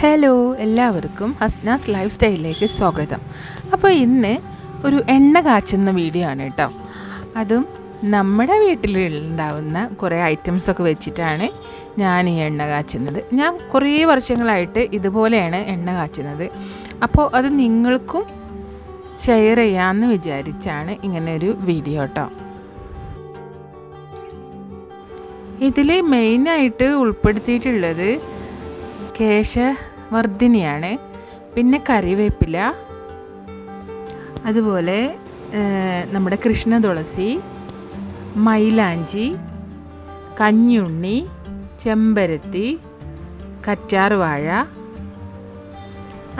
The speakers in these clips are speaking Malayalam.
ഹലോ എല്ലാവർക്കും ഹസ്നാസ് ലൈഫ് സ്റ്റൈലിലേക്ക് സ്വാഗതം. അപ്പോൾ ഇന്ന് ഒരു എണ്ണ കാച്ചുന്ന വീഡിയോ ആണ് കേട്ടോ. അതും നമ്മുടെ വീട്ടിൽ ഉണ്ടാവുന്ന കുറേ ഐറ്റംസൊക്കെ വെച്ചിട്ടാണ് ഞാൻ ഈ എണ്ണ കാച്ചുന്നത്. ഞാൻ കുറേ വർഷങ്ങളായിട്ട് ഇതുപോലെയാണ് എണ്ണ കാച്ചുന്നത്. അപ്പോൾ അത് നിങ്ങൾക്കും ഷെയർ ചെയ്യാമെന്ന് വിചാരിച്ചാണ് ഇങ്ങനെ ഒരു വീഡിയോ കേട്ടോ. ഇതിൽ മെയിനായിട്ട് ഉൾപ്പെടുത്തിയിട്ടുള്ളത് കേശവർദ്ധിനിയാണ് പിന്നെ കറിവേപ്പില. അതുപോലെ നമ്മുടെ കൃഷ്ണ തുളസി മൈലാഞ്ചി കഞ്ഞുണ്ണി ചെമ്പരത്തി കറ്റാർവാഴ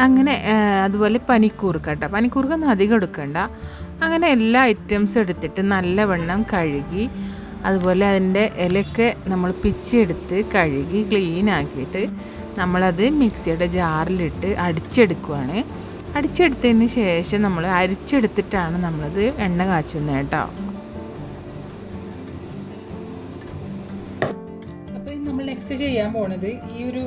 അങ്ങനെ അതുപോലെ പനിക്കൂർക്ക കേട്ടോ പനിക്കൂർക്കൊന്നും അധികം എടുക്കണ്ട. അങ്ങനെ എല്ലാ ഐറ്റംസും എടുത്തിട്ട് നല്ലവണ്ണം കഴുകി അതുപോലെ അതിന്റെ ഇലയൊക്കെ നമ്മൾ പിച്ചെടുത്ത് കഴുകി ക്ലീൻ ആക്കിയിട്ട് നമ്മളത് മിക്സിയുടെ ജാറിലിട്ട് അടിച്ചെടുക്കുവാണ്. അടിച്ചെടുത്തതിന് ശേഷം നമ്മൾ അരിച്ചെടുത്തിട്ടാണ് നമ്മളത് എണ്ണ കാച്ചുന്നത് കേട്ടോ. നമ്മൾ നെക്സ്റ്റ് ചെയ്യാൻ പോണത് ഈ ഒരു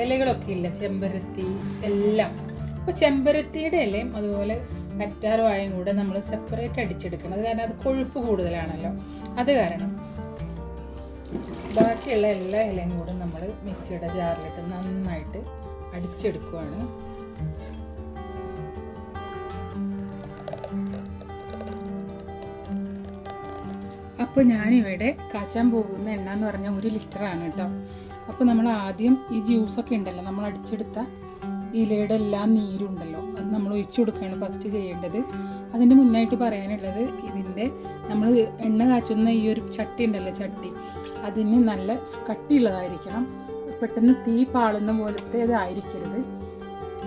ഇലകളൊക്കെ ഇല്ല? ചെമ്പരത്തി എല്ലാം. അപ്പോൾ ചെമ്പരത്തിയുടെ ഇലയും അതുപോലെ കറ്റാർ വാഴയും കൂടെ നമ്മൾ സെപ്പറേറ്റ് അടിച്ചെടുക്കണം. അത് കാരണം അത് കൊഴുപ്പ് കൂടുതലാണല്ലോ. അത് കാരണം ബാക്കിയുള്ള എല്ലാ ഇലയും കൂടെ നമ്മൾ മിക്സിയുടെ ജാറിലിട്ട് നന്നായിട്ട് അടിച്ചെടുക്കുവാണ്. അപ്പോൾ ഞാനിവിടെ കാച്ചാൻ പോകുന്ന എണ്ണ എന്ന് പറഞ്ഞാൽ ഒരു ലിറ്ററാണ് കേട്ടോ. അപ്പോൾ നമ്മൾ ആദ്യം ഈ ജ്യൂസൊക്കെ ഉണ്ടല്ലോ നമ്മൾ അടിച്ചെടുത്ത ഇലയുടെ എല്ലാ നീരും ഉണ്ടല്ലോ അത് നമ്മൾ ഒഴിച്ചു കൊടുക്കുകയാണ് ഫസ്റ്റ് ചെയ്യേണ്ടത്. അതിന്റെ മുന്നായിട്ട് പറയാനുള്ളത് ഇതിന്റെ നമ്മൾ എണ്ണ കാച്ചുന്ന ഈ ഒരു ചട്ടി ഉണ്ടല്ലോ ചട്ടി. അതിന് നല്ല കട്ടിയുള്ളതായിരിക്കണം. പെട്ടെന്ന് തീ പാളുന്ന പോലത്തെ ഇതായിരിക്കരുത്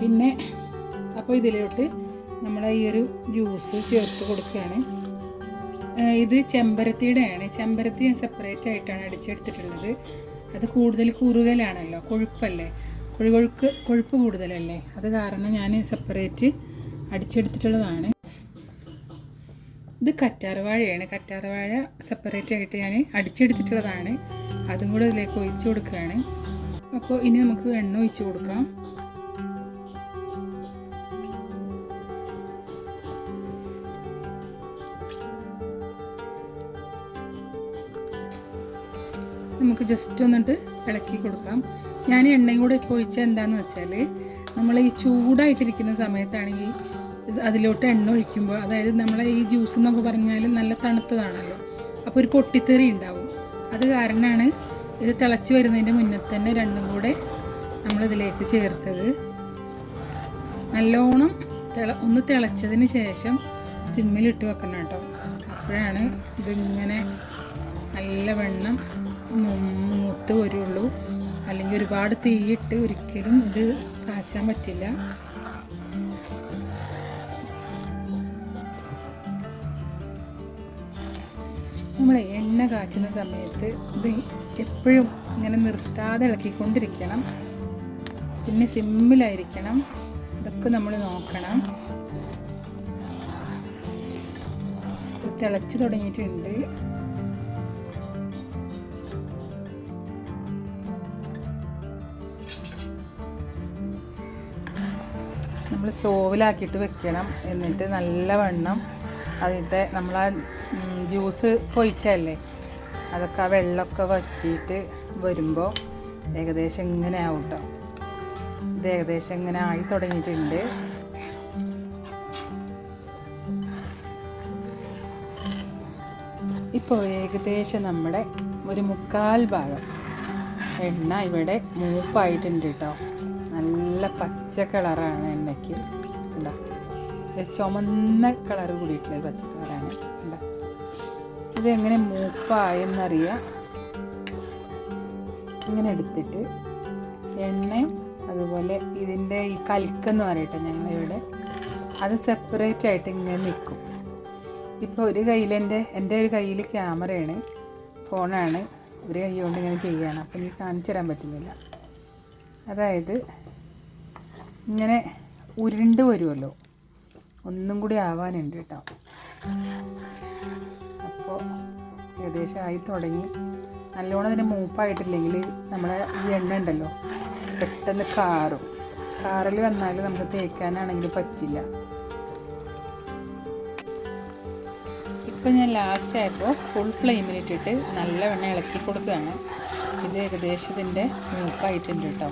പിന്നെ അപ്പോൾ ഇതിലോട്ട് നമ്മൾ ഈ ഒരു ജ്യൂസ് ചേർത്ത് കൊടുക്കുകയാണ്. ഇത് ചെമ്പരത്തിയുടെയാണ്. ചെമ്പരത്തി ഞാൻ സെപ്പറേറ്റ് ആയിട്ടാണ് അടിച്ചെടുത്തിട്ടുള്ളത്. അത് കൂടുതൽ കുറുകലാണല്ലോ കൊഴുപ്പല്ലേ? കൊഴുകൊഴുക്ക് കൊഴുപ്പ് കൂടുതലല്ലേ? അത് കാരണം ഞാൻ സെപ്പറേറ്റ് അടിച്ചെടുത്തിട്ടുള്ളതാണ്. ഇത് കറ്റാർവാഴയാണ്. കറ്റാർവാഴ സെപ്പറേറ്റ് ആയിട്ട് ഞാൻ അടിച്ചെടുത്തിട്ടുള്ളതാണ്. അതും കൂടെ ഇതിലേക്ക് ഒഴിച്ചു കൊടുക്കുകയാണ്. അപ്പോൾ ഇനി നമുക്ക് എണ്ണ ഒഴിച്ച് കൊടുക്കാം. നമുക്ക് ജസ്റ്റ് ഒന്നിട്ട് ഇളക്കി കൊടുക്കാം. ഞാൻ എണ്ണയും കൂടെ ഇപ്പോൾ ഒഴിച്ചാൽ എന്താണെന്ന് വെച്ചാൽ നമ്മൾ ഈ ചൂടായിട്ടിരിക്കുന്ന സമയത്താണ് ഇത് അതിലോട്ട് എണ്ണ ഒഴിക്കുമ്പോൾ അതായത് നമ്മളെ ഈ ജ്യൂസ് എന്നൊക്കെ പറഞ്ഞാൽ നല്ല തണുത്തതാണല്ലോ. അപ്പോൾ ഒരു പൊട്ടിത്തെറി ഉണ്ടാവും. അത് കാരണമാണ് ഇത് തിളച്ച് വരുന്നതിന്റെ മുന്നേ തന്നെ രണ്ടും കൂടെ നമ്മളിതിലേക്ക് ചേർത്തത്. നല്ലോണം തിള ഒന്ന് തിളച്ചതിന് ശേഷം സിമ്മിലിട്ട് വെക്കണം കേട്ടോ. അപ്പോഴാണ് ഇതിങ്ങനെ നല്ല വെണ്ണം മൂത്ത് വരുള്ളൂ. അല്ലെങ്കിൽ ഒരുപാട് തീയിട്ട് ഒരിക്കലും ഇത് കാച്ചാൻ പറ്റില്ല. നമ്മൾ എണ്ണ കാച്ചുന്ന സമയത്ത് ഇത് എപ്പോഴും ഇങ്ങനെ നിർത്താതെ ഇളക്കിക്കൊണ്ടിരിക്കണം. പിന്നെ സിമ്മിലായിരിക്കണം. ഇതൊക്കെ നമ്മൾ നോക്കണം. തിളച്ച് തുടങ്ങിയിട്ടുണ്ട്. നമ്മൾ സ്റ്റോവിലാക്കിയിട്ട് വെക്കണം. എന്നിട്ട് നല്ലവണ്ണം നമ്മൾ ആ ജ്യൂസ് കൊഴിച്ചല്ലേ അതൊക്കെ ആ വെള്ളമൊക്കെ വറ്റിയിട്ട് വരുമ്പോൾ ഏകദേശം ഇങ്ങനെ ആവും കേട്ടോ ഇത് ഏകദേശം ഇങ്ങനെ ആയി തുടങ്ങിയിട്ടുണ്ട്. ഇപ്പോൾ ഏകദേശം നമ്മുടെ ഒരു മുക്കാൽ ഭാഗം എണ്ണ ഇവിടെ മൂപ്പായിട്ടുണ്ട് കേട്ടോ നല്ല പച്ച കളറാണ് എണ്ണയ്ക്ക്. ചുമന്ന കളർ കൂടിയിട്ടുള്ള ഒരു പച്ചക്കളറാണ് ഉണ്ടോ ഇതെങ്ങനെ മൂപ്പായെന്നറിയാം. ഇങ്ങനെ എടുത്തിട്ട് എണ്ണയും അതുപോലെ ഇതിന്റെ ഈ കൽക്കെന്ന് പറയട്ടെ ഞങ്ങളിവിടെ. അത് സെപ്പറേറ്റ് ആയിട്ട് ഇങ്ങനെ നിൽക്കും. ഇപ്പോൾ ഒരു കയ്യിൽ എന്റെ എന്റെ ഒരു കയ്യിൽ ക്യാമറയാണ് ഫോണാണ്. ഒരു കൈ കൊണ്ട് ഇങ്ങനെ ചെയ്യുകയാണ് അപ്പം എനിക്ക് കാണിച്ചു തരാൻ പറ്റുന്നില്ല. അതായത് ഇങ്ങനെ ഉരുണ്ട് വരുമല്ലോ. ഒന്നും കൂടി ആവാനുണ്ട് കേട്ടോ. അപ്പോൾ ഏകദേശം ആയി തുടങ്ങി. നല്ലോണം അതിന് മൂപ്പായിട്ടില്ലെങ്കിൽ നമ്മളെ ഈ എണ്ണ ഉണ്ടല്ലോ പെട്ടെന്ന് കാറും. കാറിൽ വന്നാൽ നമുക്ക് തേക്കാനാണെങ്കിൽ പറ്റില്ല. ഇപ്പം ഞാൻ ലാസ്റ്റ് ആയപ്പോൾ ഫുൾ ഫ്ലെയിമിലിട്ടിട്ട് വെണ്ണ ഇളക്കി കൊടുക്കുകയാണ്. ഇത് ഏകദേശം ഇതിന്റെ മൂപ്പായിട്ടുണ്ട് കേട്ടോ.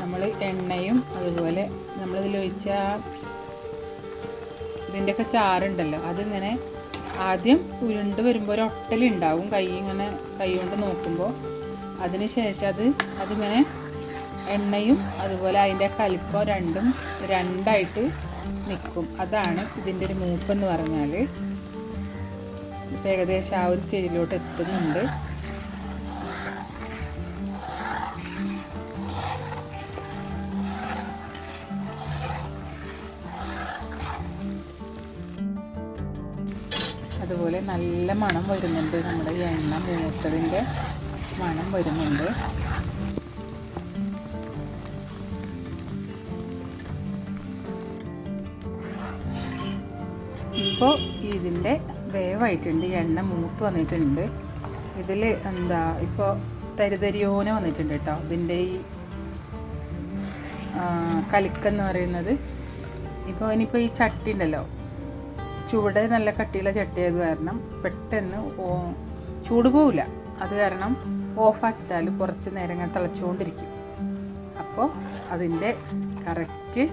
നമ്മൾ എണ്ണയും അതുപോലെ നമ്മളിതിൽ ഒഴിച്ച ഇതിന്റെയൊക്കെ ചാറുണ്ടല്ലോ. അതിങ്ങനെ ആദ്യം ഉരുണ്ട് വരുമ്പോൾ ഒരു ഒട്ടലുണ്ടാവും കൈ ഇങ്ങനെ കൈ കൊണ്ട് നോക്കുമ്പോൾ അതിന് ശേഷം അത് അതിങ്ങനെ എണ്ണയും അതുപോലെ അതിന്റെ കലിക്കോ രണ്ടും രണ്ടായിട്ട് നിൽക്കും അതാണ് ഇതിന്റെ ഒരു മൂപ്പെന്ന് പറഞ്ഞാൽ ഇപ്പം ഏകദേശം ആ ഒരു സ്റ്റേജിലോട്ട് എത്തുന്നുണ്ട്. അതുപോലെ നല്ല മണം വരുന്നുണ്ട്. നമ്മുടെ ഈ എണ്ണ മൂത്തതിന്റെ മണം വരുന്നുണ്ട്. ഇപ്പോൾ ഇതിന്റെ വേവായിട്ടുണ്ട്. എണ്ണ മൂത്ത് വന്നിട്ടുണ്ട്. ഇതിൽ എന്താ ഇപ്പോൾ തരിതരിയോന വന്നിട്ടുണ്ട് കേട്ടോ. ഇതിന്റെ ഈ കലിക്കെന്ന് പറയുന്നത്. ഇപ്പോൾ ഇനിയിപ്പോൾ ഈ ചട്ടി ഉണ്ടല്ലോ. ചൂട് നല്ല കട്ടിയുള്ള ചട്ടിയായത് കാരണം പെട്ടെന്ന് ചൂട് പോവില്ല. അത് കാരണം ഓഫാക്കിട്ടാൽ കുറച്ച് നേരം ഇങ്ങനെ തിളച്ചുകൊണ്ടിരിക്കും അപ്പോൾ അതിന്റെ കറക്റ്റ്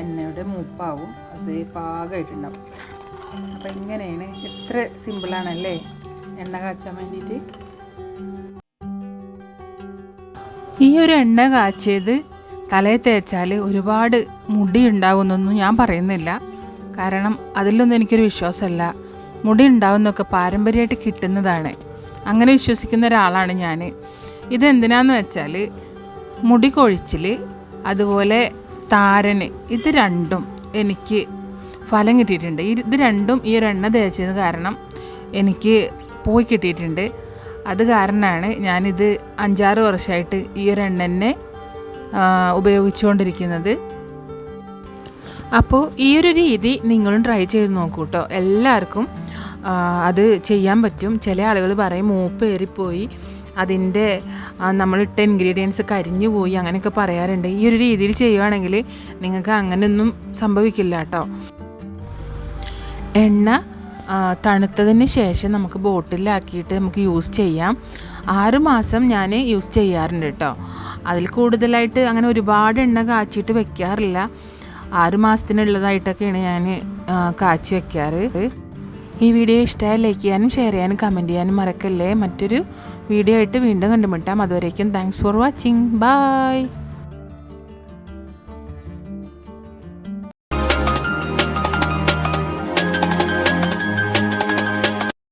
എണ്ണയുടെ മൂപ്പാവും. അത് പാകമായിട്ടുണ്ടാവും. അപ്പോൾ ഇങ്ങനെയാണ്. എത്ര സിമ്പിളാണല്ലേ എണ്ണ കാച്ചാൻ വേണ്ടിയിട്ട്. ഈ ഒരു എണ്ണ കാച്ചിയത് തലയിൽ തേച്ചാൽ ഒരുപാട് മുടി ഉണ്ടാകുന്നൊന്നും ഞാൻ പറയുന്നില്ല. കാരണം അതിലൊന്നും എനിക്കൊരു വിശ്വാസമല്ല. മുടി ഉണ്ടാവുന്നൊക്കെ പാരമ്പര്യമായിട്ട് കിട്ടുന്നതാണ്. അങ്ങനെ വിശ്വസിക്കുന്ന ഒരാളാണ് ഞാൻ ഇതെന്തിനാന്ന് വെച്ചാൽ മുടി കൊഴിച്ചിൽ അതുപോലെ താരന് ഇത് രണ്ടും എനിക്ക് ഫലം കിട്ടിയിട്ടുണ്ട്. ഇത് രണ്ടും ഈ ഒരു എണ്ണ തേച്ചത് കാരണം എനിക്ക് പോയി കിട്ടിയിട്ടുണ്ട്. അത് കാരണമാണ് ഞാനിത് അഞ്ചാറ് വർഷമായിട്ട് ഈ ഒരു എണ്ണ തന്നെ ഉപയോഗിച്ചുകൊണ്ടിരിക്കുന്നത്. അപ്പോൾ ഈ ഒരു രീതി നിങ്ങളും ട്രൈ ചെയ്ത് നോക്കൂ കേട്ടോ എല്ലാവർക്കും അത് ചെയ്യാൻ പറ്റും. ചില ആളുകൾ പറയും മൂപ്പ് ഏറിപ്പോയി. അതിന്റെ നമ്മളിട്ട ഇൻഗ്രീഡിയൻസ് കരിഞ്ഞു പോയി അങ്ങനെയൊക്കെ പറയാറുണ്ട്. ഈ ഒരു രീതിയിൽ ചെയ്യുവാണെങ്കിൽ നിങ്ങൾക്ക് അങ്ങനെയൊന്നും സംഭവിക്കില്ല കേട്ടോ. എണ്ണ തണുത്തതിന് ശേഷം നമുക്ക് ബോട്ടിലാക്കിയിട്ട് നമുക്ക് യൂസ് ചെയ്യാം. ആറ് മാസം ഞാൻ യൂസ് ചെയ്യാറുണ്ട് കേട്ടോ. അതിൽ കൂടുതലായിട്ട് അങ്ങനെ ഒരുപാട് എണ്ണ കാച്ചിയിട്ട് വെക്കാറില്ല. ആറ് മാസത്തിനുള്ളതായിട്ടൊക്കെയാണ് ഞാൻ കാച്ചി വെക്കാറ്. ഈ വീഡിയോ ഇഷ്ടമായി ലൈക്ക് ചെയ്യാനും ഷെയർ ചെയ്യാനും കമന്റ് ചെയ്യാനും മറക്കല്ലേ? മറ്റൊരു വീഡിയോ ആയിട്ട് വീണ്ടും കണ്ടുമുട്ടാം. അതുവരേക്കും താങ്ക്സ് ഫോർ വാച്ചിങ് ബൈ